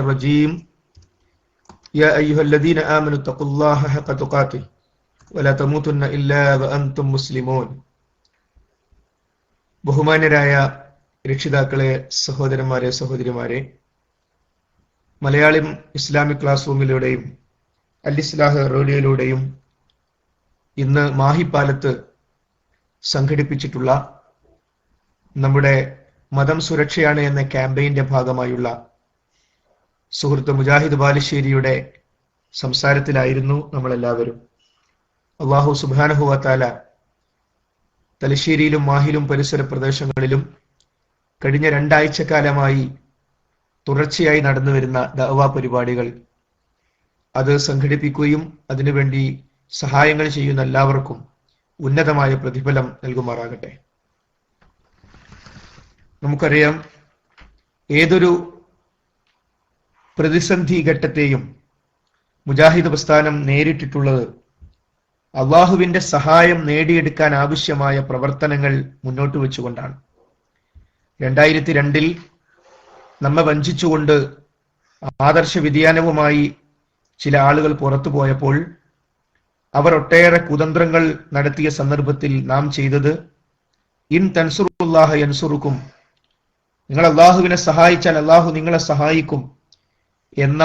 الرجيم يا أيها الذين آمنوا اتقوا الله حق تقاته ولا تموتن إلا وأنتم مسلمون ബഹുമാന്യരായ രക്ഷിതാക്കളെ സഹോദരന്മാരെ സഹോദരിമാരെ മലയാളം ഇസ്ലാമിക് ക്ലാസ് റൂമിലൂടെയും അൽ ഇസ്ലാഹ് റേഡിയോയിലൂടെയും ഇന്ന് മാഹിപ്പാലത്ത് സംഘടിപ്പിച്ചിട്ടുള്ള നമ്മുടെ മതം സുരക്ഷയാണ് എന്ന ക്യാമ്പയിന്റെ ഭാഗമായുള്ള സുഹൃത്ത് മുജാഹിദ് ബാലുശ്ശേരിയുടെ സംസാരത്തിലായിരുന്നു നമ്മളെല്ലാവരും. അള്ളാഹു സുബാനഹുവത്താല തലശ്ശേരിയിലും മാഹിലും പരിസര പ്രദേശങ്ങളിലും കഴിഞ്ഞ രണ്ടാഴ്ച കാലമായി തുടർച്ചയായി നടന്നു വരുന്ന ദഅവ പരിപാടികൾ. അത് സംഘടിപ്പിക്കുകയും അതിനുവേണ്ടി സഹായങ്ങൾ ചെയ്യുന്ന എല്ലാവർക്കും ഉന്നതമായ പ്രതിഫലം നൽകുമാറാകട്ടെ. നമുക്കറിയാം ഏതൊരു പ്രതിസന്ധി ഘട്ടത്തെയും മുജാഹിദ് പ്രസ്ഥാനം നേരിട്ടിട്ടുള്ളത് അള്ളാഹുവിന്റെ സഹായം നേടിയെടുക്കാൻ ആവശ്യമായ പ്രവർത്തനങ്ങൾ മുന്നോട്ട് വെച്ചുകൊണ്ടാണ്. രണ്ടായിരത്തി രണ്ടിൽ നമ്മെ വഞ്ചിച്ചുകൊണ്ട് ആദർശ വ്യതിയാനവുമായി ചില ആളുകൾ പുറത്തു പോയപ്പോൾ അവർ ഒട്ടേറെ കുതന്ത്രങ്ങൾ നടത്തിയ സന്ദർഭത്തിൽ നാം ചെയ്തത് ഇൻ തൻസുറുല്ലാഹ യൻസുറുക്കും. നിങ്ങൾ അള്ളാഹുവിനെ സഹായിച്ചാൽ അള്ളാഹു നിങ്ങളെ സഹായിക്കും. എന്ന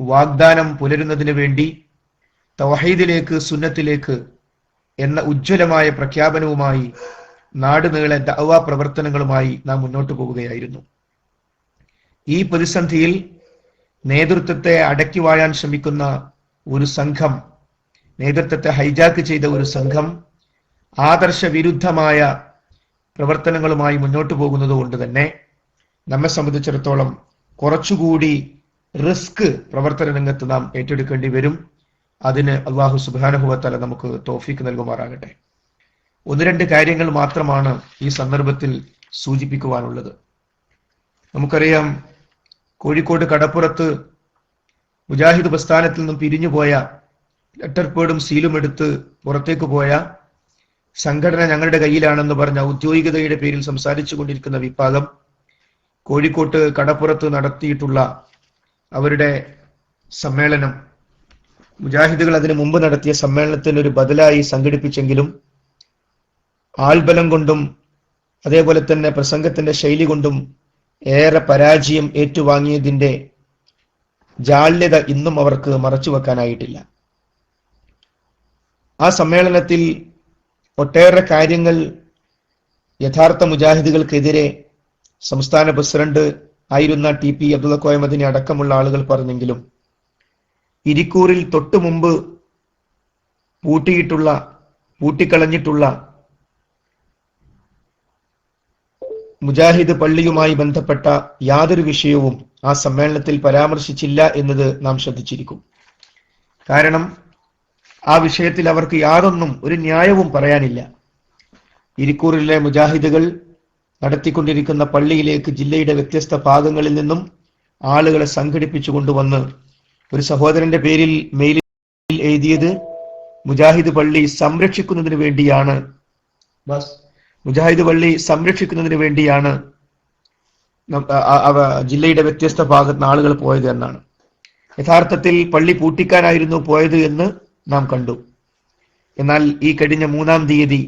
വാഗ്ദാനം പുലരുന്നതിന് വേണ്ടി തവഹീദിലേക്ക് സുന്നത്തിലേക്ക് എന്ന ഉജ്ജ്വലമായ പ്രഖ്യാപനവുമായി നാടുനീളെ ദഅവ പ്രവർത്തനങ്ങളുമായി നാം മുന്നോട്ട് പോവുകയായിരുന്നു. ഈ പ്രതിസന്ധിയിൽ നേതൃത്വത്തെ അടക്കി വാഴാൻ ശ്രമിക്കുന്ന ഒരു സംഘം നേതൃത്വത്തെ ഹൈജാക്ക് ചെയ്ത ഒരു സംഘം ആദർശ വിരുദ്ധമായ പ്രവർത്തനങ്ങളുമായി മുന്നോട്ട് പോകുന്നത് കൊണ്ട് തന്നെ നമ്മെ സംബന്ധിച്ചിടത്തോളം കുറച്ചുകൂടി റിസ്ക് പ്രവർത്തന രംഗത്ത് നാം ഏറ്റെടുക്കേണ്ടി വരും. അതിന് അള്ളാഹു സുബാനുഭവത്തല നമുക്ക് തോഫിക്ക് നൽകുമാറാകട്ടെ. ഒന്ന് രണ്ട് കാര്യങ്ങൾ മാത്രമാണ് ഈ സന്ദർഭത്തിൽ സൂചിപ്പിക്കുവാനുള്ളത്. നമുക്കറിയാം കോഴിക്കോട് കടപ്പുറത്ത് മുജാഹിദ് പ്രസ്ഥാനത്തിൽ നിന്നും പിരിഞ്ഞുപോയ ലെറ്റർ പേഡും സീലും എടുത്ത് പുറത്തേക്ക് പോയ സംഘടന ഞങ്ങളുടെ കയ്യിലാണെന്ന് പറഞ്ഞ ഔദ്യോഗികതയുടെ പേരിൽ സംസാരിച്ചു കൊണ്ടിരിക്കുന്ന വിഭാഗം കോഴിക്കോട്ട് കടപ്പുറത്ത് നടത്തിയിട്ടുള്ള അവരുടെ സമ്മേളനം. മുജാഹിദുകൾ അതിനു മുമ്പ് നടത്തിയ സമ്മേളനത്തിന് ഒരു ബദലായി സംഘടിപ്പിച്ചെങ്കിലും ആൾബലം കൊണ്ടും അതേപോലെ തന്നെ പ്രസംഗത്തിന്റെ ശൈലി കൊണ്ടും ഏറെ പരാജയം ഏറ്റുവാങ്ങിയതിന്റെ ജാള്യത ഇന്നും അവർക്ക് മറച്ചു വെക്കാനായിട്ടില്ല. ആ സമ്മേളനത്തിൽ ഒട്ടേറെ കാര്യങ്ങൾ യഥാർത്ഥ മുജാഹിദുകൾക്കെതിരെ സംസ്ഥാന പ്രസിഡന്റ് ആയിരുന്ന ടി പി അബ്ദുള്ള കോയമദിനെ അടക്കമുള്ള ആളുകൾ പറഞ്ഞെങ്കിലും ഇരിക്കൂറിൽ തൊട്ടു മുമ്പ് പൂട്ടിയിട്ടുള്ള പൂട്ടിക്കളഞ്ഞിട്ടുള്ള മുജാഹിദ് പള്ളിയുമായി ബന്ധപ്പെട്ട യാതൊരു വിഷയവും ആ സമ്മേളനത്തിൽ പരാമർശിച്ചില്ല എന്നത് നാം ശ്രദ്ധിച്ചിരിക്കും. കാരണം ആ വിഷയത്തിൽ അവർക്ക് യാതൊന്നും ഒരു ന്യായവും പറയാനില്ല. ഇരിക്കൂറിലെ മുജാഹിദുകൾ നടത്തിക്കൊണ്ടിരിക്കുന്ന പള്ളിയിലേക്ക് ജില്ലയുടെ വ്യത്യസ്ത ഭാഗങ്ങളിൽ നിന്നും ആളുകളെ സംഘടിപ്പിച്ചു കൊണ്ടുവന്ന് ഒരു സഹോദരന്റെ പേരിൽ മെയിലിൽ എഴുതിയത് മുജാഹിദ് പള്ളി സംരക്ഷിക്കുന്നതിന് വേണ്ടിയാണ്. ബസ്. മുജാഹിദ് പള്ളി സംരക്ഷിക്കുന്നതിന് വേണ്ടിയാണ് ജില്ലയുടെ വ്യത്യസ്ത ഭാഗത്ത് ആളുകൾ പോയത് എന്നാണ്. യഥാർത്ഥത്തിൽ പള്ളി പൂട്ടിക്കാനായിരുന്നു പോയത് എന്ന് നാം കണ്ടു. എന്നാൽ ഈ കഴിഞ്ഞ മൂന്നാം തീയതി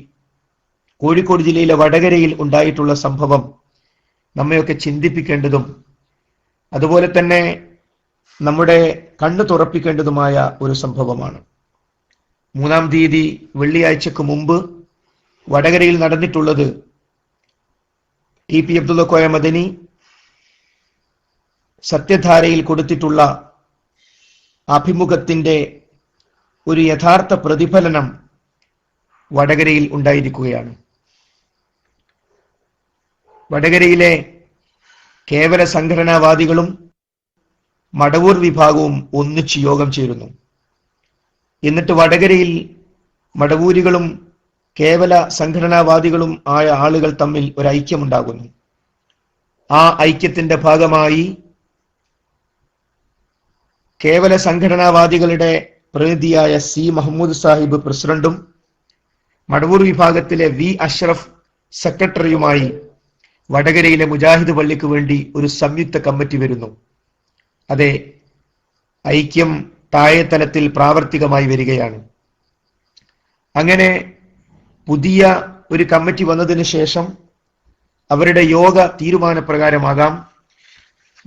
കോഴിക്കോട് ജില്ലയിലെ വടകരയിൽ ഉണ്ടായിട്ടുള്ള സംഭവം നമ്മയൊക്കെ ചിന്തിപ്പിക്കേണ്ടതും അതുപോലെ തന്നെ നമ്മുടെ കണ്ണു തുറപ്പിക്കേണ്ടതുമായ ഒരു സംഭവമാണ്. മൂന്നാം തീയതി വെള്ളിയാഴ്ചക്ക് മുമ്പ് വടകരയിൽ നടന്നിട്ടുള്ളത് ടി പി അബ്ദുള്ള കോയ മദനി സത്യധാരയിൽ കൊടുത്തിട്ടുള്ള അഭിമുഖത്തിന്റെ ഒരു യഥാർത്ഥ പ്രതിഫലനം വടകരയിൽ ഉണ്ടായിരിക്കുകയാണ്. വടകരയിലെ കേവല സംഘടനാവാദികളും മടവൂർ വിഭാഗവും ഒന്നിച്ച് യോഗം ചേരുന്നു. എന്നിട്ട് വടകരയിൽ മടവൂരികളും കേവല സംഘടനാവാദികളും ആയ ആളുകൾ തമ്മിൽ ഒരു ഐക്യമുണ്ടാകുന്നു. ആ ഐക്യത്തിന്റെ ഭാഗമായി കേവല സംഘടനാവാദികളുടെ പ്രതിനിധിയായ സി മഹമ്മൂദ് സാഹിബ് പ്രസിഡന്റും മടവൂർ വിഭാഗത്തിലെ വി അഷ്റഫ് സെക്രട്ടറിയുമായി വടകരയിലെ മുജാഹിദ് പള്ളിക്ക് വേണ്ടി ഒരു സംയുക്ത കമ്മിറ്റി വരുന്നു. അതെ ഐക്യം താഴെ തലത്തിൽ പ്രാവർത്തികമായി വരികയാണ്. അങ്ങനെ പുതിയ ഒരു കമ്മിറ്റി വന്നതിന് ശേഷം അവരുടെ യോഗ തീരുമാനപ്രകാരമാകാം.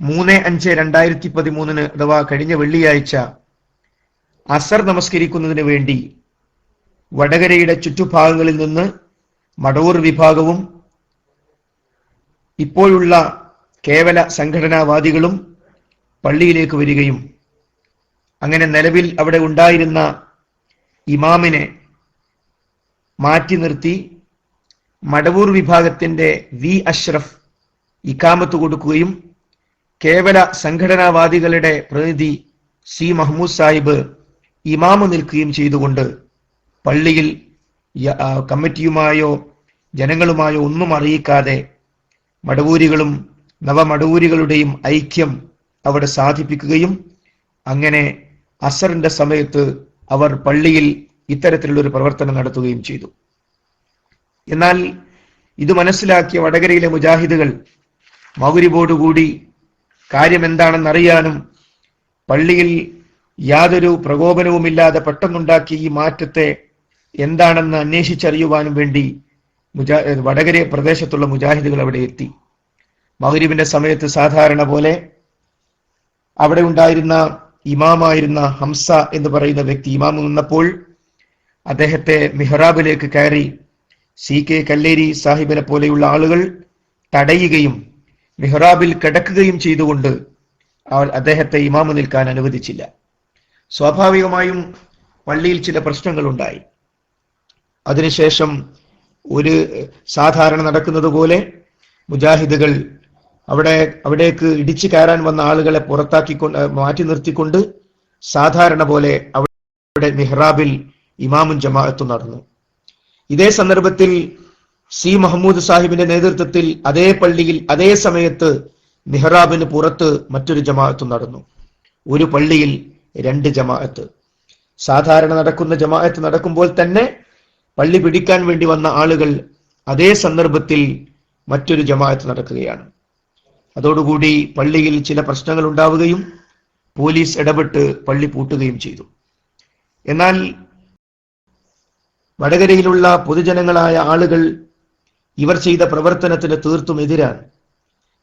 മൂന്ന് അഞ്ച് രണ്ടായിരത്തി പതിമൂന്നിന് അഥവാ കഴിഞ്ഞ വെള്ളിയാഴ്ച അസർ നമസ്കരിക്കുന്നതിന് വേണ്ടി വടകരയുടെ ചുറ്റുഭാഗങ്ങളിൽ നിന്ന് മടവൂർ വിഭാഗവും ഇപ്പോഴുള്ള കേവല സംഘടനാവാദികളും പള്ളിയിലേക്ക് വരികയും അങ്ങനെ നിലവിൽ അവിടെ ഉണ്ടായിരുന്ന ഇമാമിനെ മാറ്റി നിർത്തി മടവൂർ വിഭാഗത്തിന്റെ വി അഷ്റഫ് ഇക്കാമത്ത് കൊടുക്കുകയും കേവല സംഘടനാവാദികളുടെ പ്രതിനിധി സി മഹ്മൂദ് സാഹിബ് ഇമാമ് നിൽക്കുകയും ചെയ്തുകൊണ്ട് പള്ളിയിൽ കമ്മിറ്റിയുമായോ ജനങ്ങളുമായോ ഒന്നും അറിയിക്കാതെ മടവൂരികളും നവമടവൂരികളുടെയും ഐക്യം അവിടെ സാധിപ്പിക്കുകയും അങ്ങനെ അസറിന്റെ സമയത്ത് അവർ പള്ളിയിൽ ഇത്തരത്തിലുള്ളൊരു പ്രവർത്തനം നടത്തുകയും ചെയ്തു. എന്നാൽ ഇത് മനസ്സിലാക്കിയ വടകരയിലെ മുജാഹിദുകൾ മൗരിബോടുകൂടി കാര്യം എന്താണെന്ന് അറിയാനും പള്ളിയിൽ യാതൊരു പ്രകോപനവുമില്ലാതെ പെട്ടെന്നുണ്ടാക്കിയ ഈ മാറ്റത്തെ എന്താണെന്ന് അന്വേഷിച്ചറിയുവാനും വേണ്ടി മുജാ വടകര പ്രദേശത്തുള്ള മുജാഹിദുകൾ അവിടെ എത്തി. മഹരീബിന്റെ സമയത്ത് സാധാരണ പോലെ അവിടെ ഉണ്ടായിരുന്ന ഇമാമായിരുന്ന ഹംസ എന്ന് പറയുന്ന വ്യക്തി ഇമാം നിന്നപ്പോൾ അദ്ദേഹത്തെ മിഹ്റാബിലേക്ക് കയറി സി കെ കല്ലേരി സാഹിബിനെ പോലെയുള്ള ആളുകൾ തടയുകയും മിഹ്റാബിൽ കിടക്കുകയും ചെയ്തുകൊണ്ട് അവൾ അദ്ദേഹത്തെ ഇമാമ് നിൽക്കാൻ അനുവദിച്ചില്ല. സ്വാഭാവികമായും പള്ളിയിൽ ചില പ്രശ്നങ്ങളുണ്ടായി. അതിനുശേഷം ഒരു സാധാരണ നടക്കുന്നത് പോലെ മുജാഹിദുകൾ അവിടെ അവിടേക്ക് ഇടിച്ചു കയറാൻ വന്ന ആളുകളെ പുറത്താക്കിക്കൊണ്ട് മാറ്റി നിർത്തിക്കൊണ്ട് സാധാരണ പോലെ അവിടെ മിഹ്റാബിൽ ഇമാമും ജമാഅത്തും നടന്നു. ഇതേ സന്ദർഭത്തിൽ സി മഹമ്മൂദ് സാഹിബിന്റെ നേതൃത്വത്തിൽ അതേ പള്ളിയിൽ അതേ സമയത്ത് മിഹ്റാബിന് പുറത്ത് മറ്റൊരു ജമാഅത്തും നടന്നു. ഒരു പള്ളിയിൽ രണ്ട് ജമാഅത്ത്. സാധാരണ നടക്കുന്ന ജമാഅത്ത് നടക്കുമ്പോൾ തന്നെ പള്ളി പിടിക്കാൻ വേണ്ടി വന്ന ആളുകൾ അതേ സന്ദർഭത്തിൽ മറ്റൊരു ജമാഅത്ത് നടക്കുകയാണ്. അതോടുകൂടി പള്ളിയിൽ ചില പ്രശ്നങ്ങൾ ഉണ്ടാവുകയും പോലീസ് ഇടപെട്ട് പള്ളി പൂട്ടുകയും ചെയ്തു. എന്നാൽ വടകരയിലുള്ള പൊതുജനങ്ങളായ ആളുകൾ ഇവർ ചെയ്ത പ്രവർത്തനത്തിന് തീർത്തും എതിരാണ്.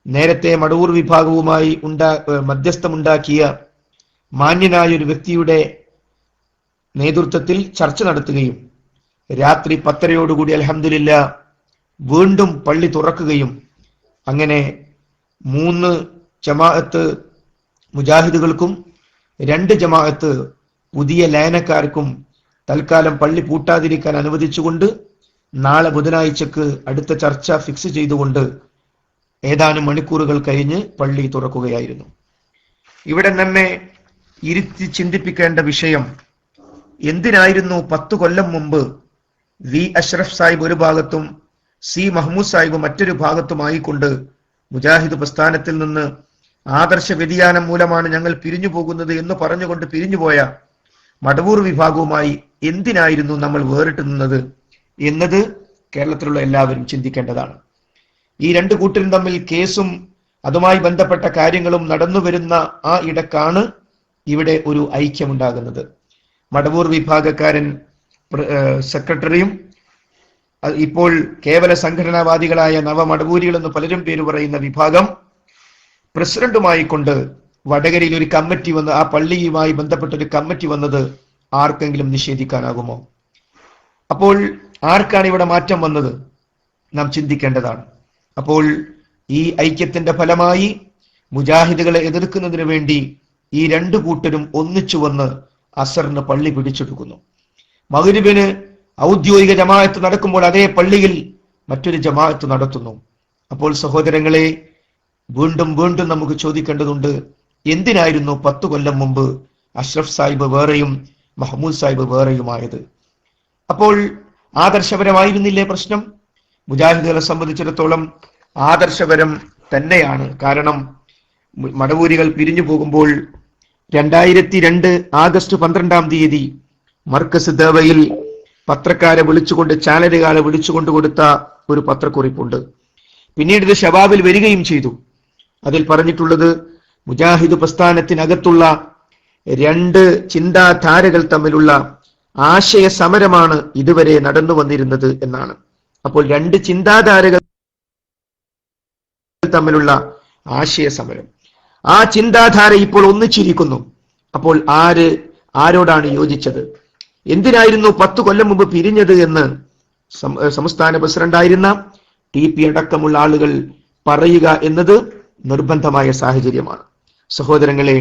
നേരത്തെ മടവൂർ വിഭാഗവുമായി ഉണ്ടാ മധ്യസ്ഥമുണ്ടാക്കിയ മാന്യനായ ഒരു വ്യക്തിയുടെ നേതൃത്വത്തിൽ ചർച്ച നടത്തുകയും രാത്രി പത്തരയോടുകൂടി അലഹമില്ല വീണ്ടും പള്ളി തുറക്കുകയും അങ്ങനെ മൂന്ന് ജമാഅത്ത് മുജാഹിദുകൾക്കും രണ്ട് ജമാഅത്ത് പുതിയ ലയനക്കാർക്കും തൽക്കാലം പള്ളി പൂട്ടാതിരിക്കാൻ അനുവദിച്ചുകൊണ്ട് നാളെ ബുധനാഴ്ചക്ക് അടുത്ത ചർച്ച ഫിക്സ് ചെയ്തുകൊണ്ട് ഏതാനും മണിക്കൂറുകൾ കഴിഞ്ഞ് പള്ളി തുറക്കുകയായിരുന്നു. ഇവിടെ നമ്മെ ഇരുത്തി ചിന്തിപ്പിക്കേണ്ട വിഷയം എന്തിനായിരുന്നു പത്തു കൊല്ലം മുമ്പ് വി അഷ്റഫ് സാഹിബ് ഒരു ഭാഗത്തും സി മഹ്മൂദ് സാഹിബ് മറ്റൊരു ഭാഗത്തുമായിക്കൊണ്ട് മുജാഹിദ് പ്രസ്ഥാനത്തിൽ നിന്ന് ആദർശ വ്യതിയാനം മൂലമാണ് ഞങ്ങൾ പിരിഞ്ഞു പോകുന്നത് എന്ന് പറഞ്ഞുകൊണ്ട് പിരിഞ്ഞുപോയ മടവൂർ വിഭാഗവുമായി എന്തിനായിരുന്നു നമ്മൾ വേറിട്ട് നിന്നത് എന്നത് കേരളത്തിലുള്ള എല്ലാവരും ചിന്തിക്കേണ്ടതാണ്. ഈ രണ്ട് കൂട്ടരും തമ്മിൽ കേസും അതുമായി ബന്ധപ്പെട്ട കാര്യങ്ങളും നടന്നു വരുന്ന ആ ഇടക്കാണ് ഇവിടെ ഒരു ഐക്യമുണ്ടാകുന്നത്. മടവൂർ വിഭാഗക്കാരൻ സെക്രട്ടറിയും ഇപ്പോൾ കേവല സംഘടനാവാദികളായ നവമടവൂരികൾ എന്ന് പലരും പേര് പറയുന്ന വിഭാഗം പ്രസിഡന്റുമായി കൊണ്ട് വടകരയിൽ ഒരു കമ്മിറ്റി വന്ന് ആ പള്ളിയുമായി ബന്ധപ്പെട്ട ഒരു കമ്മിറ്റി വന്നത് ആർക്കെങ്കിലും നിഷേധിക്കാനാകുമോ? അപ്പോൾ ആർക്കാണ് ഇവിടെ മാറ്റം വന്നത്? നാം ചിന്തിക്കേണ്ടതാണ്. അപ്പോൾ ഈ ഐക്യത്തിന്റെ ഫലമായി മുജാഹിദുകളെ എതിർക്കുന്നതിന് വേണ്ടി ഈ രണ്ടു കൂട്ടരും ഒന്നിച്ചു വന്ന് അസറിന് പള്ളി പിടിച്ചെടുക്കുന്നു. മഗ്രിബിന് ഔദ്യോഗിക ജമാഅത്ത് നടക്കുമ്പോൾ അതേ പള്ളിയിൽ മറ്റൊരു ജമാഅത്ത് നടത്തുന്നു. അപ്പോൾ സഹോദരങ്ങളെ വീണ്ടും വീണ്ടും നമുക്ക് ചോദിക്കേണ്ടതുണ്ട് എന്തിനായിരുന്നു പത്തു കൊല്ലം മുമ്പ് അഷ്റഫ് സാഹിബ് വേറെയും മഹമ്മൂദ് സാഹിബ് വേറെയുമായത്? അപ്പോൾ ആദർശപരമായിരുന്നില്ലേ പ്രശ്നം? മുജാഹിദുകളെ സംബന്ധിച്ചിടത്തോളം ആദർശപരം തന്നെയാണ്. കാരണം മടവൂരികൾ പിരിഞ്ഞു പോകുമ്പോൾ രണ്ടായിരത്തി രണ്ട് ആഗസ്റ്റ് പന്ത്രണ്ടാം തീയതി മർക്കസ് ദേവയിൽ പത്രക്കാരെ വിളിച്ചുകൊണ്ട് ചാനലുകാരെ വിളിച്ചുകൊണ്ട് കൊടുത്ത ഒരു പത്രക്കുറിപ്പുണ്ട്. പിന്നീട് ഇത് ഷബാബിൽ വരികയും ചെയ്തു. അതിൽ പറഞ്ഞിട്ടുള്ളത് മുജാഹിദ് പ്രസ്ഥാനത്തിനകത്തുള്ള രണ്ട് ചിന്താധാരകൾ തമ്മിലുള്ള ആശയ സമരമാണ് ഇതുവരെ നടന്നു വന്നിരുന്നത് എന്നാണ്. അപ്പോൾ രണ്ട് ചിന്താധാരകൾ തമ്മിലുള്ള ആശയ സമരം ആ ചിന്താധാര ഇപ്പോൾ ഒന്നിച്ചിരിക്കുന്നു. അപ്പോൾ ആര് ആരോടാണ് യോജിച്ചത്? എന്തിനായിരുന്നു പത്ത് കൊല്ലം മുമ്പ് പിരിഞ്ഞത് എന്ന് സംസ്ഥാന പ്രസിഡന്റായിരുന്ന ടി പി അടക്കമുള്ള ആളുകൾ പറയുക എന്നത് നിർബന്ധമായ സാഹചര്യമാണ്. സഹോദരങ്ങളെ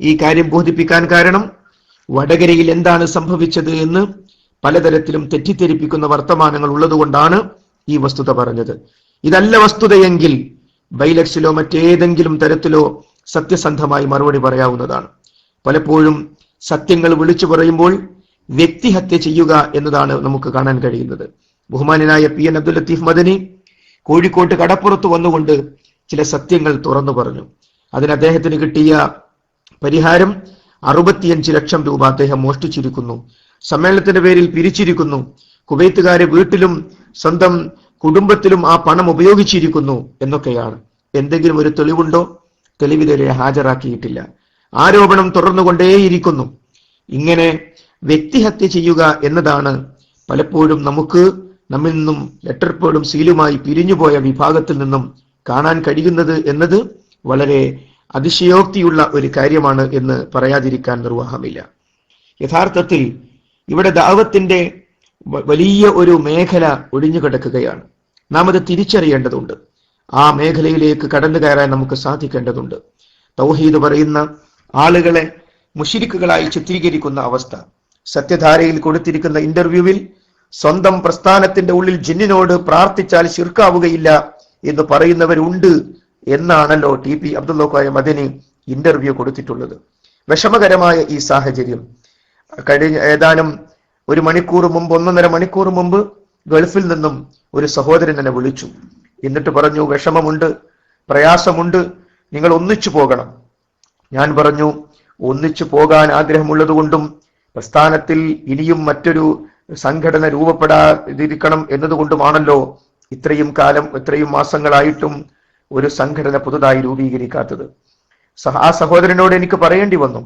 ഈ കാര്യം ബോധിപ്പിക്കാൻ കാരണം വടകരയിൽ എന്താണ് സംഭവിച്ചത് എന്ന് പലതരത്തിലും തെറ്റിദ്ധരിപ്പിക്കുന്ന വർത്തമാനങ്ങൾ ഉള്ളതുകൊണ്ടാണ് ഈ വസ്തുത പറഞ്ഞത്. ഇതല്ല വസ്തുതയെങ്കിൽ ബൈലക്സിലോ മറ്റേതെങ്കിലും തരത്തിലോ സത്യസന്ധമായി മറുപടി പറയാവുന്നതാണ്. പലപ്പോഴും സത്യങ്ങൾ വിളിച്ചു പറയുമ്പോൾ വ്യക്തിഹത്യ ചെയ്യുക എന്നതാണ് നമുക്ക് കാണാൻ കഴിയുന്നത്. ബഹുമാനായ പി എൻ അബ്ദുൽ ലത്തീഫ് മദനി കോഴിക്കോട്ട് കടപ്പുറത്ത് വന്നുകൊണ്ട് ചില സത്യങ്ങൾ തുറന്നു പറഞ്ഞു. അതിന് അദ്ദേഹത്തിന് കിട്ടിയ പരിഹാരം അറുപത്തിയഞ്ച് ലക്ഷം രൂപ അദ്ദേഹം മോഷ്ടിച്ചിരിക്കുന്നു. സമ്മേളനത്തിന്റെ പേരിൽ പിരിച്ചിരിക്കുന്നു. കുവൈത്തുകാരെ വീട്ടിലും സ്വന്തം കുടുംബത്തിലും ആ പണം ഉപയോഗിച്ചിരിക്കുന്നു എന്നൊക്കെയാണ്. എന്തെങ്കിലും ഒരു തെളിവുണ്ടോ? തെളിവിതുവരെ ഹാജരാക്കിയിട്ടില്ല. ആരോപണം തുടർന്നുകൊണ്ടേയിരിക്കുന്നു. ഇങ്ങനെ വ്യക്തിഹത്യ ചെയ്യുക എന്നതാണ് പലപ്പോഴും നമുക്ക് നമ്മിൽ നിന്നും ലെറ്റർ പേഡും സീലുമായി പിരിഞ്ഞുപോയ വിഭാഗത്തിൽ നിന്നും കാണാൻ കഴിയുന്നത് എന്നത് വളരെ അതിശയോക്തിയുള്ള ഒരു കാര്യമാണ് എന്ന് പറയാതിരിക്കാൻ നിർവാഹമില്ല. യഥാർത്ഥത്തിൽ ഇവിടെ ദാവത്തിന്റെ വലിയ ഒരു മേഖല ഒഴിഞ്ഞു കിടക്കുകയാണ്. നാം അത് തിരിച്ചറിയേണ്ടതുണ്ട്. ആ മേഖലയിലേക്ക് കടന്നു കയറാൻ നമുക്ക് സാധിക്കേണ്ടതുണ്ട്. തൗഹീദ് പറയുന്ന ആളുകളെ മുഷിരിക്കുകളായി ചിത്രീകരിക്കുന്ന അവസ്ഥ. സത്യധാരയിൽ കൊടുത്തിരിക്കുന്ന ഇന്റർവ്യൂവിൽ സ്വന്തം പ്രസ്ഥാനത്തിന്റെ ഉള്ളിൽ ജിന്നിനോട് പ്രാർത്ഥിച്ചാൽ ശിർക്കാവുകയില്ല എന്ന് പറയുന്നവരുണ്ട് എന്നാണല്ലോ T P Abdullakoya Madani interview കൊടുത്തിട്ടുള്ളത്. വിഷമകരമായ ഈ സാഹചര്യം. കഴിഞ്ഞ ഏതാനും ഒരു മണിക്കൂർ മുമ്പ് ഒന്നൊന്നര മണിക്കൂർ മുമ്പ് ഗൾഫിൽ നിന്നും ഒരു സഹോദരൻ എന്നെ വിളിച്ചു. എന്നിട്ട് പറഞ്ഞു വിഷമമുണ്ട് പ്രയാസമുണ്ട് നിങ്ങൾ ഒന്നിച്ചു പോകണം. ഞാൻ പറഞ്ഞു ഒന്നിച്ചു പോകാൻ ആഗ്രഹമുള്ളത് കൊണ്ടും പ്രസ്ഥാനത്തിൽ ഇനിയും മറ്റൊരു സംഘടന രൂപപ്പെടാതിരിക്കണം എന്നതുകൊണ്ടുമാണല്ലോ ഇത്രയും കാലം ഇത്രയും മാസങ്ങളായിട്ടും ഒരു സംഘടന പുതുതായി രൂപീകരിക്കാത്തത്. ആ സഹോദരനോട് എനിക്ക് പറയേണ്ടി വന്നു.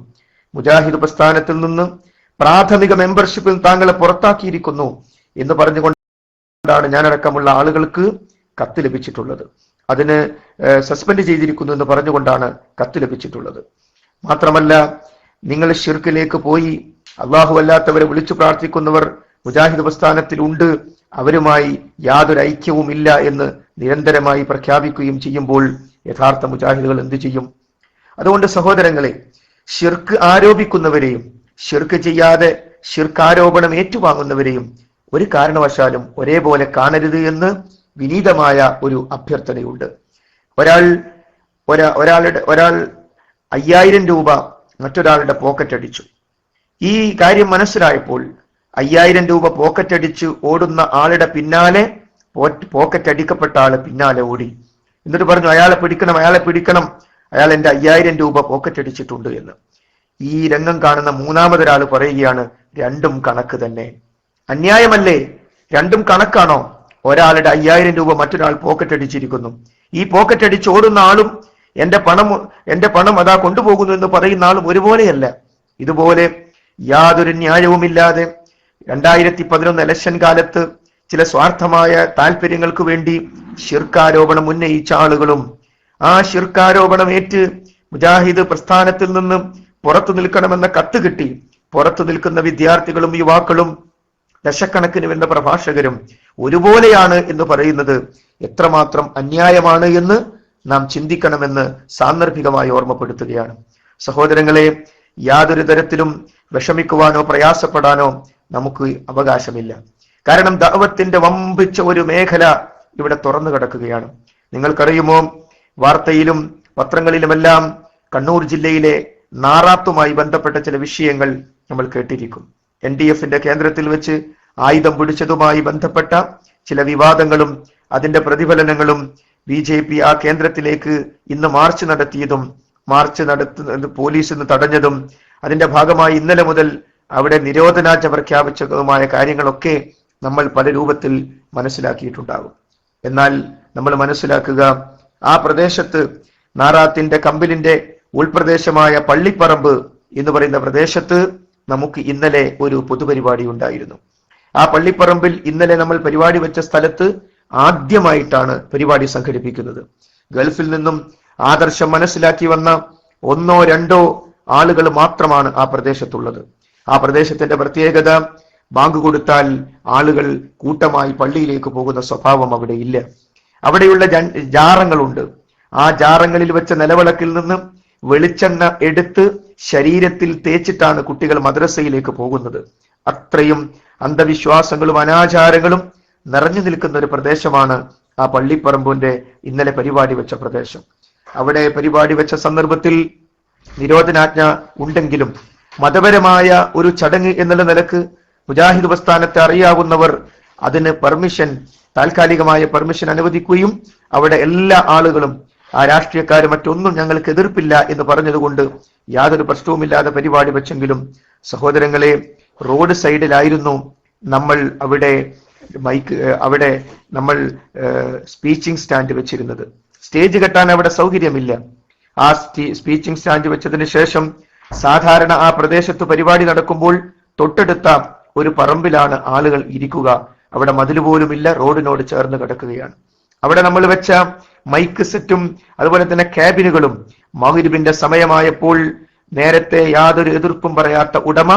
മുജാഹിദ് പ്രസ്ഥാനത്തിൽ നിന്ന് പ്രാഥമിക മെമ്പർഷിപ്പിൽ താങ്കളെ പുറത്താക്കിയിരിക്കുന്നു എന്ന് പറഞ്ഞുകൊണ്ടാണ് ഞാനടക്കമുള്ള ആളുകൾക്ക് കത്ത് ലഭിച്ചിട്ടുള്ളത്. അതിന് സസ്പെൻഡ് ചെയ്തിരിക്കുന്നു എന്ന് പറഞ്ഞുകൊണ്ടാണ് കത്ത് ലഭിച്ചിട്ടുള്ളത്. മാത്രമല്ല നിങ്ങൾ ഷിർക്കിലേക്ക് പോയി അള്ളാഹു അല്ലാത്തവരെ വിളിച്ചു പ്രാർത്ഥിക്കുന്നവർ മുജാഹിദ് പ്രസ്ഥാനത്തിൽ ഉണ്ട് അവരുമായി യാതൊരു ഐക്യവും ഇല്ല എന്ന് നിരന്തരമായി പ്രഖ്യാപിക്കുകയും ചെയ്യുമ്പോൾ യഥാർത്ഥ മുജാഹിദുകൾ എന്തു ചെയ്യും? അതുകൊണ്ട് സഹോദരങ്ങളെ ഷിർക്ക് ആരോപിക്കുന്നവരെയും ഷിർക്ക് ചെയ്യാതെ ഷിർക്ക് ആരോപണം ഏറ്റുവാങ്ങുന്നവരെയും ഒരു കാരണവശാലും ഒരേപോലെ കാണരുത് എന്ന് വിനീതമായ ഒരു അഭ്യർത്ഥനയുണ്ട്. ഒരാൾ ഒരാ ഒരാളുടെ ഒരാൾ അയ്യായിരം രൂപ മറ്റൊരാളുടെ പോക്കറ്റ് അടിച്ചു ഈ കാര്യം മനസ്സിലായപ്പോൾ അയ്യായിരം രൂപ പോക്കറ്റ് അടിച്ച് ഓടുന്ന ആളുടെ പിന്നാലെ പോക്കറ്റ് അടിക്കപ്പെട്ട ആൾ പിന്നാലെ ഓടി. എന്നിട്ട് പറഞ്ഞു അയാളെ പിടിക്കണം അയാളെ പിടിക്കണം. അയാൾ എന്റെ അയ്യായിരം രൂപ പോക്കറ്റ് അടിച്ചിട്ടുണ്ട് എന്ന്. ഈ രംഗം കാണുന്ന മൂന്നാമതൊരാൾ പറയുകയാണ് രണ്ടും കണക്ക് തന്നെ. അന്യായമല്ലേ? രണ്ടും കണക്കാണോ? ഒരാളുടെ അയ്യായിരം രൂപ മറ്റൊരാൾ പോക്കറ്റ് അടിച്ചിരിക്കുന്നു ഈ പോക്കറ്റ് അടിച്ച് ഓടുന്ന ആളും എന്റെ പണം എന്റെ പണം അതാ കൊണ്ടുപോകുന്നു എന്ന് പറയുന്ന ആളും ഒരുപോലെയല്ല. ഇതുപോലെ യാതൊരു ന്യായവുമില്ലാതെ രണ്ടായിരത്തി പതിനൊന്ന് ഇലക്ഷൻ കാലത്ത് ചില സ്വാർത്ഥമായ താല്പര്യങ്ങൾക്ക് വേണ്ടി ശിർക്കാരോപണം ഉന്നയിച്ച ആളുകളും ആ ശിർക്കാരോപണം ഏറ്റ് മുജാഹിദ് പ്രസ്ഥാനത്തിൽ നിന്ന് പുറത്തു നിൽക്കണമെന്ന കത്ത് കിട്ടി. പുറത്തു നിൽക്കുന്ന വിദ്യാർത്ഥികളും യുവാക്കളും ദശക്കണക്കിന് വരുന്ന പ്രഭാഷകരും ഒരുപോലെയാണ് എന്ന് പറയുന്നത്. എത്രമാത്രം അന്യായമാണ് എന്ന് നാം ചിന്തിക്കണമെന്ന് സാന്ദർഭികമായി ഓർമ്മപ്പെടുത്തുകയാണ്. സഹോദരങ്ങളെ യാതൊരു തരത്തിലും വിഷമിക്കുവാനോ പ്രയാസപ്പെടാനോ നമുക്ക് അവകാശമില്ല. കാരണം ദൗവത്തിന്റെ വമ്പിച്ച ഒരു മേഖല ഇവിടെ തുറന്നു കിടക്കുകയാണ്. നിങ്ങൾക്കറിയുമോ വാർത്തയിലും പത്രങ്ങളിലുമെല്ലാം കണ്ണൂർ ജില്ലയിലെ നാറാത്തുമായി ബന്ധപ്പെട്ട ചില വിഷയങ്ങൾ നമ്മൾ കേട്ടിരിക്കും. എൻ ഡി എഫിന്റെ കേന്ദ്രത്തിൽ വെച്ച് ആയുധം പിടിച്ചതുമായി ബന്ധപ്പെട്ട ചില വിവാദങ്ങളും അതിന്റെ പ്രതിഫലനങ്ങളും ബി ജെ പി ആ കേന്ദ്രത്തിലേക്ക് ഇന്ന് മാർച്ച് നടത്തിയതും മാർച്ച് നടത്തുന്നത് പോലീസ് തടഞ്ഞതും അതിന്റെ ഭാഗമായി ഇന്നലെ മുതൽ അവിടെ നിരോധനാജ്ഞ പ്രഖ്യാപിച്ചതുമായ കാര്യങ്ങളൊക്കെ നമ്മൾ പല രൂപത്തിൽ മനസ്സിലാക്കിയിട്ടുണ്ടാകും. എന്നാൽ നമ്മൾ മനസ്സിലാക്കുക ആ പ്രദേശത്ത് നാറാത്തിന്റെ കമ്പിലിന്റെ ഉൾപ്രദേശമായ പള്ളിപ്പറമ്പ് എന്ന് പറയുന്ന പ്രദേശത്ത് നമുക്ക് ഇന്നലെ ഒരു പൊതുപരിപാടി ഉണ്ടായിരുന്നു. ആ പള്ളിപ്പറമ്പിൽ ഇന്നലെ നമ്മൾ പരിപാടി വെച്ച സ്ഥലത്ത് ആദ്യമായിട്ടാണ് പരിപാടി സംഘടിപ്പിക്കുന്നത്. ഗൾഫിൽ നിന്നും ആദർശം മനസ്സിലാക്കി വന്ന ഒന്നോ രണ്ടോ ആളുകൾ മാത്രമാണ് ആ പ്രദേശത്തുള്ളത്. ആ പ്രദേശത്തിന്റെ പ്രത്യേകത ബാങ്ക് കൊടുത്താൽ ആളുകൾ കൂട്ടമായി പള്ളിയിലേക്ക് പോകുന്ന സ്വഭാവം അവിടെ ഇല്ല. അവിടെയുള്ള ജാറങ്ങളുണ്ട്. ആ ജാറങ്ങളിൽ വെച്ച നിലവിളക്കിൽ നിന്ന് വെളിച്ചെണ്ണ എടുത്ത് ശരീരത്തിൽ തേച്ചിട്ടാണ് കുട്ടികൾ മദ്രസയിലേക്ക് പോകുന്നത്. അത്രയും അന്ധവിശ്വാസങ്ങളും അനാചാരങ്ങളും നിറഞ്ഞു നിൽക്കുന്ന ഒരു പ്രദേശമാണ് ആ പള്ളിപ്പറമ്പിന്റെ ഇന്നലെ പരിപാടി വെച്ച പ്രദേശം. അവിടെ പരിപാടി വെച്ച സന്ദർഭത്തിൽ നിരോധനാജ്ഞ ഉണ്ടെങ്കിലും മതപരമായ ഒരു ചടങ്ങ് എന്നുള്ള നിലയ്ക്ക് മുജാഹിദ് പ്രസ്ഥാനത്തെ അറിയാവുന്നവർ അതിന് പെർമിഷൻ താൽക്കാലികമായ പെർമിഷൻ അനുവദിക്കുകയും അവിടെ എല്ലാ ആളുകളും ആ രാഷ്ട്രീയക്കാർ മറ്റൊന്നും ഞങ്ങൾക്ക് എതിർപ്പില്ല എന്ന് പറഞ്ഞതുകൊണ്ട് യാതൊരു പ്രശ്നവുമില്ലാതെ പരിപാടി വെച്ചെങ്കിലും സഹോദരങ്ങളെ റോഡ് സൈഡിലായിരുന്നു നമ്മൾ അവിടെ മൈക്ക് അവിടെ നമ്മൾ സ്പീച്ചിങ് സ്റ്റാൻഡ് വെച്ചിരുന്നത്. സ്റ്റേജ് കെട്ടാൻ അവിടെ സൗകര്യമില്ല. ആ സ്പീച്ചിങ് സ്റ്റാൻഡ് വെച്ചതിന് ശേഷം സാധാരണ ആ പ്രദേശത്ത് പരിപാടി നടക്കുമ്പോൾ തൊട്ടടുത്ത ഒരു പറമ്പിലാണ് ആളുകൾ ഇരിക്കുക. അവിടെ മതിൽ പോലുമില്ല റോഡിനോട് ചേർന്ന് കിടക്കുകയാണ്. അവിടെ നമ്മൾ വെച്ച മൈക്ക് സെറ്റും അതുപോലെ തന്നെ ക്യാബിനുകളും മഹുരുബിന്റെ സമയമായപ്പോൾ നേരത്തെ യാതൊരു എതിർപ്പും പറയാത്ത ഉടമ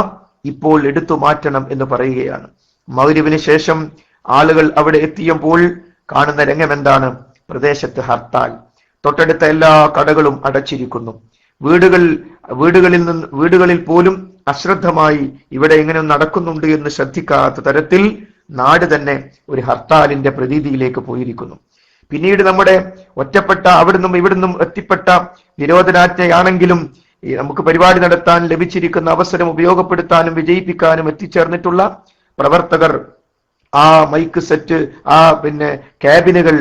ഇപ്പോൾ എടുത്തു മാറ്റണം എന്ന് പറയുകയാണ്. മൗര്യവിന് ശേഷം ആളുകൾ അവിടെ എത്തിയപ്പോൾ കാണുന്ന രംഗം എന്താണ് പ്രദേശത്ത് ഹർത്താൽ. തൊട്ടടുത്ത എല്ലാ കടകളും അടച്ചിരിക്കുന്നു. വീടുകൾ വീടുകളിൽ നിന്ന് വീടുകളിൽ പോലും അശ്രദ്ധമായി ഇവിടെ എങ്ങനെ നടക്കുന്നുണ്ട് എന്ന് ശ്രദ്ധിക്കാത്ത തരത്തിൽ നാട് തന്നെ ഒരു ഹർത്താലിന്റെ പ്രതീതിയിലേക്ക് പോയിരിക്കുന്നു. പിന്നീട് നമ്മുടെ ഒറ്റപ്പെട്ട അവിടുന്നും ഇവിടുന്നും എത്തിപ്പെട്ട നിരോധനാജ്ഞയാണെങ്കിലും നമുക്ക് പരിപാടി നടത്താൻ ലഭിച്ചിരിക്കുന്ന അവസരം ഉപയോഗപ്പെടുത്താനും വിജയിപ്പിക്കാനും എത്തിച്ചേർന്നിട്ടുള്ള പ്രവർത്തകർ ആ മൈക്ക് സെറ്റ് ആ പിന്നെ ക്യാബിനുകൾ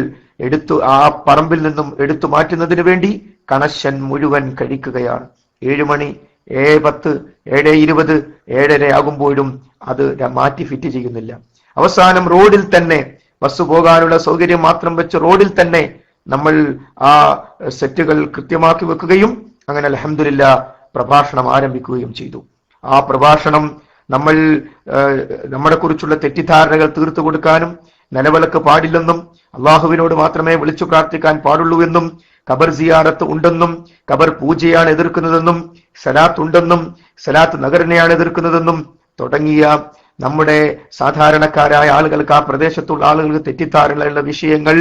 എടുത്തു ആ പറമ്പിൽ നിന്നും എടുത്തു മാറ്റുന്നതിന് വേണ്ടി കണക്ഷൻ മുഴുവൻ കഴിക്കുകയാണ്. ഏഴു മണി ഏഴ് പത്ത് ഏഴ് ഇരുപത് ഏഴര ആകുമ്പോഴും അത് മാറ്റി ഫിറ്റ് ചെയ്യുന്നില്ല. അവസാനം റോഡിൽ തന്നെ ബസ് പോകാനുള്ള സൗകര്യം മാത്രം വെച്ച് റോഡിൽ തന്നെ നമ്മൾ ആ സെറ്റുകൾ കൃത്യമാക്കി വെക്കുകയും അങ്ങനെ അലഹമില്ല പ്രഭാഷണം ആരംഭിക്കുകയും ചെയ്തു. ആ പ്രഭാഷണം നമ്മൾ നമ്മളെ കുറിച്ചുള്ള തെറ്റിദ്ധാരണകൾ തീർത്തു കൊടുക്കാനും നിലവിളക്ക് പാടില്ലെന്നും അള്ളാഹുവിനോട് മാത്രമേ വിളിച്ചു പ്രാർത്ഥിക്കാൻ പാടുള്ളൂ എന്നും കബർ സിയാറത്ത് ഉണ്ടെന്നും കബർ പൂജയാണ് എതിർക്കുന്നതെന്നും സലാത്ത് ഉണ്ടെന്നും സലാത്ത് നഗരനെയാണ് എതിർക്കുന്നതെന്നും തുടങ്ങിയ നമ്മുടെ സാധാരണക്കാരായ ആളുകൾക്ക് ആ പ്രദേശത്തുള്ള ആളുകൾക്ക് തെറ്റിദ്ധാരണയുള്ള വിഷയങ്ങൾ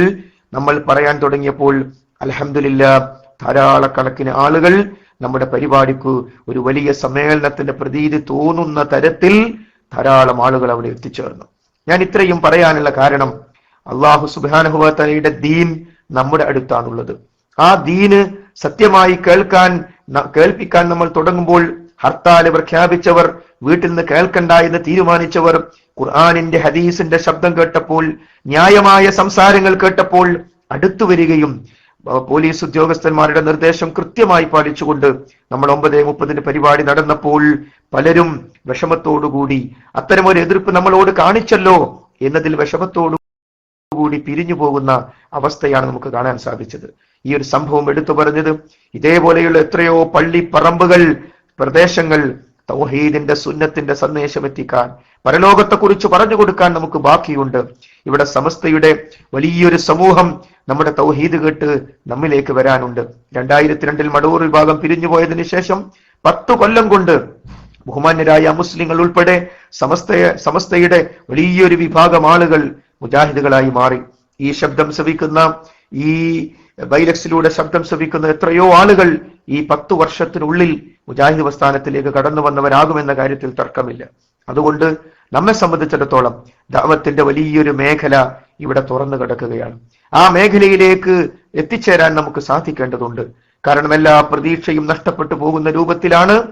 നമ്മൾ പറയാൻ തുടങ്ങിയപ്പോൾ അലഹമില്ല ധാരാളക്കണക്കിന് ആളുകൾ നമ്മുടെ പരിപാടിക്ക് ഒരു വലിയ സമ്മേളനത്തിന്റെ പ്രതീതി തോന്നുന്ന തരത്തിൽ ധാരാളം ആളുകൾ അവിടെ എത്തിച്ചേർന്നു. ഞാൻ ഇത്രയും പറയാനുള്ള കാരണം അള്ളാഹു സുബാനുഭവത്തലയുടെ ദീൻ നമ്മുടെ അടുത്താണുള്ളത്. ആ ദീന് സത്യമായി കേൾക്കാൻ കേൾപ്പിക്കാൻ നമ്മൾ തുടങ്ങുമ്പോൾ ഹർത്താൽ പ്രഖ്യാപിച്ചവർ വീട്ടിൽ നിന്ന് കേൾക്കണ്ട എന്ന് തീരുമാനിച്ചവർ ഖുർആാനിന്റെ ഹദീസിന്റെ ശബ്ദം കേട്ടപ്പോൾ ന്യായമായ സംസാരങ്ങൾ കേട്ടപ്പോൾ അടുത്തു വരികയും പോലീസ് ഉദ്യോഗസ്ഥന്മാരുടെ നിർദ്ദേശം കൃത്യമായി പാലിച്ചുകൊണ്ട് നമ്മൾ ഒമ്പത് മുപ്പതിന് പരിപാടി നടന്നപ്പോൾ പലരും വിഷമത്തോടുകൂടി അത്തരമൊരു എതിർപ്പ് നമ്മളോട് കാണിച്ചല്ലോ എന്നതിൽ വിഷമത്തോടു കൂടി പിരിഞ്ഞു പോകുന്ന അവസ്ഥയാണ് നമുക്ക് കാണാൻ സാധിച്ചത്. ഈ ഒരു സംഭവം എടുത്തു പറഞ്ഞത് ഇതേപോലെയുള്ള എത്രയോ പള്ളി പറമ്പുകൾ പ്രദേശങ്ങൾ തൗഹീദിന്റെ സുന്നത്തിന്റെ സന്ദേശം എത്തിക്കാൻ പരലോകത്തെ കുറിച്ച് പറഞ്ഞു കൊടുക്കാൻ നമുക്ക് ബാക്കിയുണ്ട്. ഇവിടെ സമസ്തയുടെ വലിയൊരു സമൂഹം നമ്മുടെ തൗഹീദ് കേട്ട് നമ്മിലേക്ക് വരാനുണ്ട്. രണ്ടായിരത്തി രണ്ടിൽ മടവൂർ വിഭാഗം പിരിഞ്ഞു പോയതിനു ശേഷം പത്തു കൊല്ലം കൊണ്ട് ബഹുമാന്യരായ മുസ്ലിങ്ങൾ ഉൾപ്പെടെ സമസ്തയെ സമസ്തയുടെ വലിയൊരു വിഭാഗം ആളുകൾ മുജാഹിദുകളായി മാറി. ഈ ശബ്ദം ശ്രവിക്കുന്ന ഈ ബൈലക്സിലൂടെ ശബ്ദം ശ്രവിക്കുന്ന എത്രയോ ആളുകൾ ഈ പത്തു വർഷത്തിനുള്ളിൽ മുജാഹിദ് പ്രസ്ഥാനത്തിലേക്ക് കടന്നു വന്നവരാകുമെന്ന കാര്യത്തിൽ തർക്കമില്ല. അതുകൊണ്ട് നമ്മെ സംബന്ധിച്ചിടത്തോളം ദാവത്തിന്റെ വലിയൊരു മേഖല ഇവിടെ തുറന്നു കിടക്കുകയാണ്. ആ മേഖലയിലേക്ക് എത്തിച്ചേരാൻ നമുക്ക് സാധിക്കേണ്ടതുണ്ട്. കാരണം എല്ലാ പ്രതീക്ഷയും നഷ്ടപ്പെട്ടു പോകുന്ന രൂപത്തിലാണ്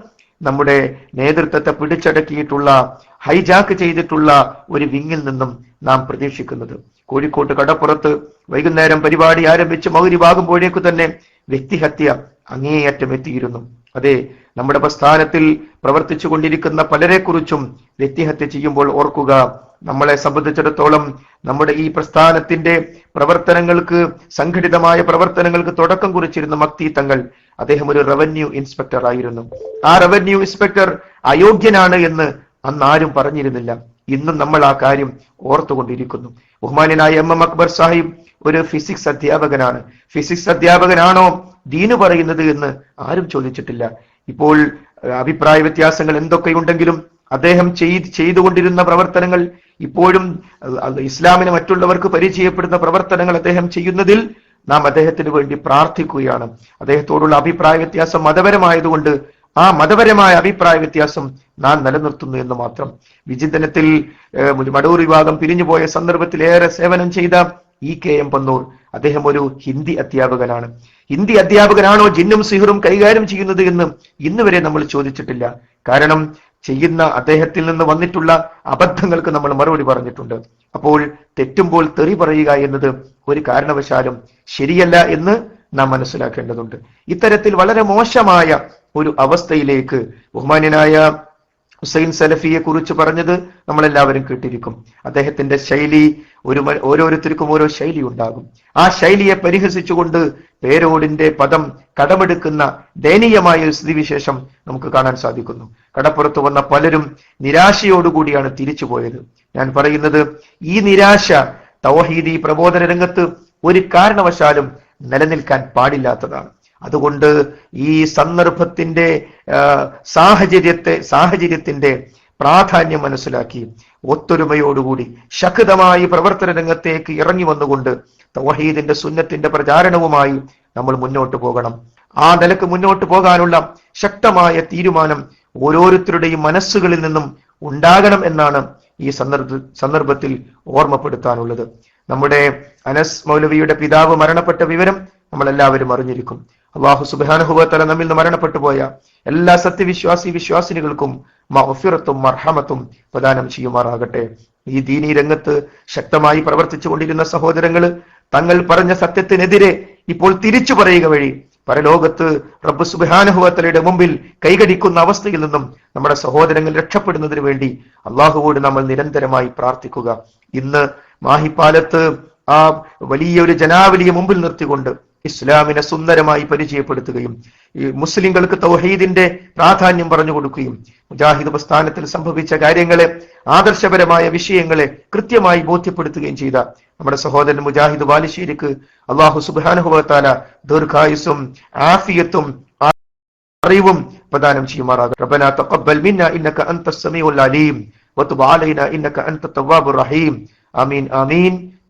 നമ്മുടെ നേതൃത്വത്തെ പിടിച്ചടക്കിയിട്ടുള്ള ഹൈജാക്ക് ചെയ്തിട്ടുള്ള ഒരു വിങ്ങിൽ നിന്നും നാം പ്രതീക്ഷിക്കുന്നത്. കോഴിക്കോട്ട് കടപ്പുറത്ത് വൈകുന്നേരം പരിപാടി ആരംഭിച്ച് മൗരിവാകുമ്പോഴേക്കു തന്നെ വ്യക്തിഹത്യ അങ്ങേയറ്റം എത്തിയിരുന്നു. അതെ നമ്മുടെ പ്രസ്ഥാനത്തിൽ പ്രവർത്തിച്ചു കൊണ്ടിരിക്കുന്ന പലരെക്കുറിച്ചും വ്യക്തിഹത്യ ചെയ്യുമ്പോൾ ഓർക്കുക. നമ്മളെ സംബന്ധിച്ചിടത്തോളം നമ്മുടെ ഈ പ്രസ്ഥാനത്തിന്റെ പ്രവർത്തനങ്ങൾക്ക് സംഘടിതമായ പ്രവർത്തനങ്ങൾക്ക് തുടക്കം കുറിച്ചിരുന്ന മക്തി തങ്ങൾ അദ്ദേഹം ഒരു റവന്യൂ ഇൻസ്പെക്ടർ ആയിരുന്നു. ആ റവന്യൂ ഇൻസ്പെക്ടർ അയോഗ്യനാണ് എന്ന് അന്ന് ആരും പറഞ്ഞിരുന്നില്ല. ഇന്നും നമ്മൾ ആ കാര്യം ഓർത്തുകൊണ്ടിരിക്കുന്നു. ബഹുമാനായ എം എം അക്ബർ സാഹിബ് ഒരു ഫിസിക്സ് അധ്യാപകനാണ്. ഫിസിക്സ് അധ്യാപകനാണോ ദീനു പറയുന്നത് എന്ന് ആരും ചോദിച്ചിട്ടില്ല. ഇപ്പോൾ അഭിപ്രായ വ്യത്യാസങ്ങൾ എന്തൊക്കെയുണ്ടെങ്കിലും അദ്ദേഹം ചെയ്ത് ചെയ്തുകൊണ്ടിരുന്ന പ്രവർത്തനങ്ങൾ ഇപ്പോഴും ഇസ്ലാമിനെ മറ്റുള്ളവർക്ക് പരിചയപ്പെടുന്ന പ്രവർത്തനങ്ങൾ അദ്ദേഹം ചെയ്യുന്നതിൽ നാം അദ്ദേഹത്തിന് വേണ്ടി പ്രാർത്ഥിക്കുകയാണ്. അദ്ദേഹത്തോടുള്ള അഭിപ്രായ വ്യത്യാസം മതപരമായതുകൊണ്ട് ആ മതപരമായ അഭിപ്രായ വ്യത്യാസം നാം നിലനിർത്തുന്നു എന്ന് മാത്രം. വിചിന്തനത്തിൽ മടൂർ വിഭാഗം പിരിഞ്ഞുപോയ സന്ദർഭത്തിൽ ഏറെ സേവനം ചെയ്ത ഇ കെ എം പന്നൂർ അദ്ദേഹം ഒരു ഹിന്ദി അധ്യാപകനാണ്. ഹിന്ദി അധ്യാപകനാണോ ജിന്നും സിഹറും കൈകാര്യം ചെയ്യുന്നത് എന്ന് ഇന്ന് വരെ നമ്മൾ ചോദിച്ചിട്ടില്ല. കാരണം ചെയ്യുന്ന അദ്ദേഹത്തിൽ നിന്ന് വന്നിട്ടുള്ള അബദ്ധങ്ങൾക്ക് നമ്മൾ മറുപടി പറഞ്ഞിട്ടുണ്ട്. അപ്പോൾ തെറ്റുമ്പോൾ തെറി പറയുക എന്നത് ഒരു കാരണവശാലും ശരിയല്ല എന്ന് നാം മനസ്സിലാക്കേണ്ടതുണ്ട്. ഇത്തരത്തിൽ വളരെ മോശമായ ഒരു അവസ്ഥയിലേക്ക് ബഹുമാന്യനായ ഹുസൈൻ സലഫിയെ കുറിച്ച് പറഞ്ഞത് നമ്മളെല്ലാവരും കേട്ടിരിക്കും. അദ്ദേഹത്തിന്റെ ശൈലി ഒരു ഓരോരുത്തർക്കും ഓരോ ശൈലി ഉണ്ടാകും. ആ ശൈലിയെ പരിഹസിച്ചുകൊണ്ട് പേരോടിന്റെ പദം കടമെടുക്കുന്ന ദയനീയമായ സ്ഥിതിവിശേഷം നമുക്ക് കാണാൻ സാധിക്കുന്നു. കടപ്പുറത്ത് വന്ന പലരും നിരാശയോടുകൂടിയാണ് തിരിച്ചു പോയത്. ഞാൻ പറയുന്നത് ഈ നിരാശ തൗഹീദി പ്രബോധന രംഗത്ത് ഒരു കാരണവശാലും നിലനിൽക്കാൻ പാടില്ലാത്തതാണ്. അതുകൊണ്ട് ഈ സന്ദർഭത്തിന്റെ സാഹചര്യത്തെ സാഹചര്യത്തിന്റെ പ്രാധാന്യം മനസ്സിലാക്കി ഒത്തൊരുമയോടുകൂടി ശക്തമായി പ്രവർത്തന രംഗത്തേക്ക് ഇറങ്ങി വന്നുകൊണ്ട് തൗഹീദിന്റെ സുന്നത്തിന്റെ പ്രചാരണവുമായി നമ്മൾ മുന്നോട്ട് പോകണം. ആ നിലയ്ക്ക് മുന്നോട്ട് പോകാനുള്ള ശക്തമായ തീരുമാനം ഓരോരുത്തരുടെയും മനസ്സുകളിൽ നിന്നും ഉണ്ടാകണം എന്നാണ് ഈ സന്ദർഭ സന്ദർഭത്തിൽ ഓർമ്മപ്പെടുത്താനുള്ളത്. നമ്മുടെ അനസ് മൗലവിയുടെ പിതാവ് മരണപ്പെട്ട വിവരം നമ്മളെല്ലാവരും അറിഞ്ഞിരിക്കും. അള്ളാഹു സുബാനുഹുബത്തല നമ്മിൽ നിന്ന് മരണപ്പെട്ടു പോയ എല്ലാ സത്യവിശ്വാസി വിശ്വാസിനികൾക്കും മഹഫിറത്തും മർഹമത്തും പ്രദാനം ചെയ്യുമാറാകട്ടെ. ഈ ദീനി രംഗത്ത് ശക്തമായി പ്രവർത്തിച്ചു കൊണ്ടിരുന്ന സഹോദരങ്ങൾ തങ്ങൾ പറഞ്ഞ സത്യത്തിനെതിരെ ഇപ്പോൾ തിരിച്ചു പറയുക വഴി പരലോകത്ത് റബ്ബ് സുബാനുഹുവത്തലയുടെ മുമ്പിൽ കൈകടിക്കുന്ന അവസ്ഥയിൽ നിന്നും നമ്മുടെ സഹോദരങ്ങൾ രക്ഷപ്പെടുന്നതിന് വേണ്ടി അള്ളാഹുവോട് നമ്മൾ നിരന്തരമായി പ്രാർത്ഥിക്കുക. ഇന്ന് മാഹിപ്പാലത്ത് ആ വലിയൊരു ജനാവലിയെ മുമ്പിൽ നിർത്തിക്കൊണ്ട് ഇസ്ലാമിനെ സുന്ദരമായി പരിചയപ്പെടുത്തുകയും ഈ മുസ്ലിങ്ങൾക്ക് തൗഹീദിന്റെ പ്രാധാന്യം പറഞ്ഞു കൊടുക്കുകയും മുജാഹിദ് പ്രസ്ഥാനത്തിൽ സംഭവിച്ച കാര്യങ്ങളെ ആദർശപരമായ വിഷയങ്ങളെ കൃത്യമായി ബോധ്യപ്പെടുത്തുകയും ചെയ്ത നമ്മുടെ സഹോദരൻ മുജാഹിദ് ബാലിശ്ശേരിക്ക് അള്ളാഹു സുബാനുഭവത്താല ദീർഘായുസും ആഫിയത്തും അറിവും പ്രദാനം ചെയ്യുമാറാകും തഖബ്ബൽ ഇന്നക സമീഉൽ അലീം ഇന്നക റഹീം. ആമീൻ ആമീൻ.